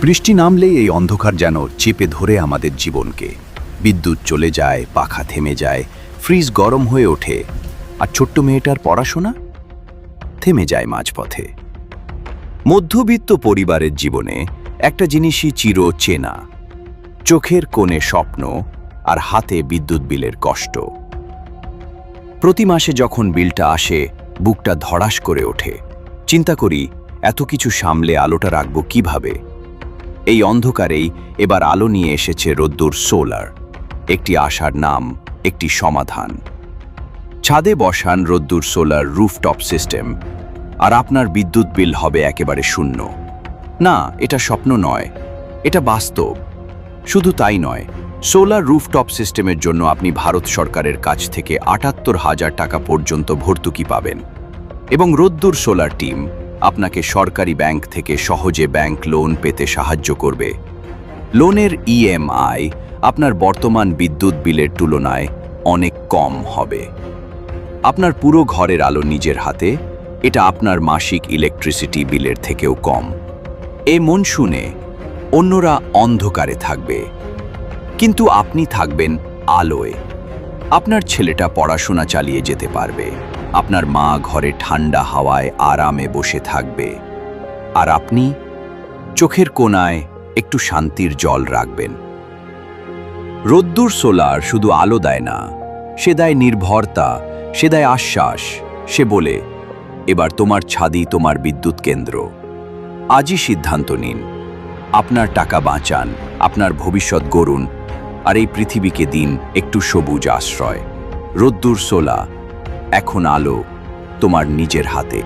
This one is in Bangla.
বৃষ্টি নামলেই এই অন্ধকার যেন চেপে ধরে আমাদের জীবনকে। বিদ্যুৎ চলে যায়, পাখা থেমে যায়, ফ্রিজ গরম হয়ে ওঠে। আর ছোট্ট মেয়েটার পড়াশোনা? থেমে যায় মাঝপথে। মধ্যবিত্ত পরিবারের জীবনে একটা জিনিসই চির চেনা। চোখের কোণে স্বপ্ন আর হাতে বিদ্যুৎ বিলের কষ্ট। প্রতি মাসে যখন বিলটা আসে, বুকটা ধড়াস করে ওঠে। চিন্তা করি, এত কিছু সামলে আলোটা রাখব কীভাবে? এই অন্ধকারেই এবার আলো নিয়ে এসেছে রোদ্দুর সোলার। একটি আশার নাম, একটি সমাধান। ছাদে বসান রোদ্দুর সোলার রুফটপ সিস্টেম, আর আপনার বিদ্যুৎ বিল হবে একেবারে শূন্য। না, এটা স্বপ্ন নয়, এটা বাস্তব। শুধু তাই নয়, সোলার রুফটপ সিস্টেমের জন্য আপনি ভারত সরকারের কাছ থেকে আটাত্তর হাজার টাকা পর্যন্ত ভর্তুকি পাবেন। এবং রোদ্দুর সোলার টিম আপনাকে সরকারি ব্যাংক থেকে সহজে ব্যাংক লোন পেতে সাহায্য করবে। লোনের ইএমআই আপনার বর্তমান বিদ্যুৎ বিলের তুলনায় অনেক কম হবে। আপনার পুরো ঘরের আলো নিজের হাতে, এটা আপনার মাসিক ইলেকট্রিসিটি বিলের থেকেও কম। এ মন শুনে অন্যরা অন্ধকারে থাকবে। কিন্তু আপনি থাকবেন আলোয়। আপনার ছেলেটা পড়াশোনা চালিয়ে যেতে পারবে। আপনার মা ঘরে ঠান্ডা হাওয়ায় আরামে বসে থাকবে। আর আপনি চোখের কোণায় একটু শান্তির জল রাখবেন। রোদ্দুর সোলার শুধু আলো দেয় না, সে দেয় নির্ভরতা, সে দেয় আশ্বাস, সে বলে, এবার তোমার ছাদি তোমার বিদ্যুৎ কেন্দ্র। আজই সিদ্ধান্ত নিন। আপনার টাকা বাঁচান, আপনার ভবিষ্যৎ গড়ুন, আর এই পৃথিবীকে দিন একটু সবুজ আশ্রয়। রোদ্দুর সোলা এখন আলো তোমার নিজের হাতে।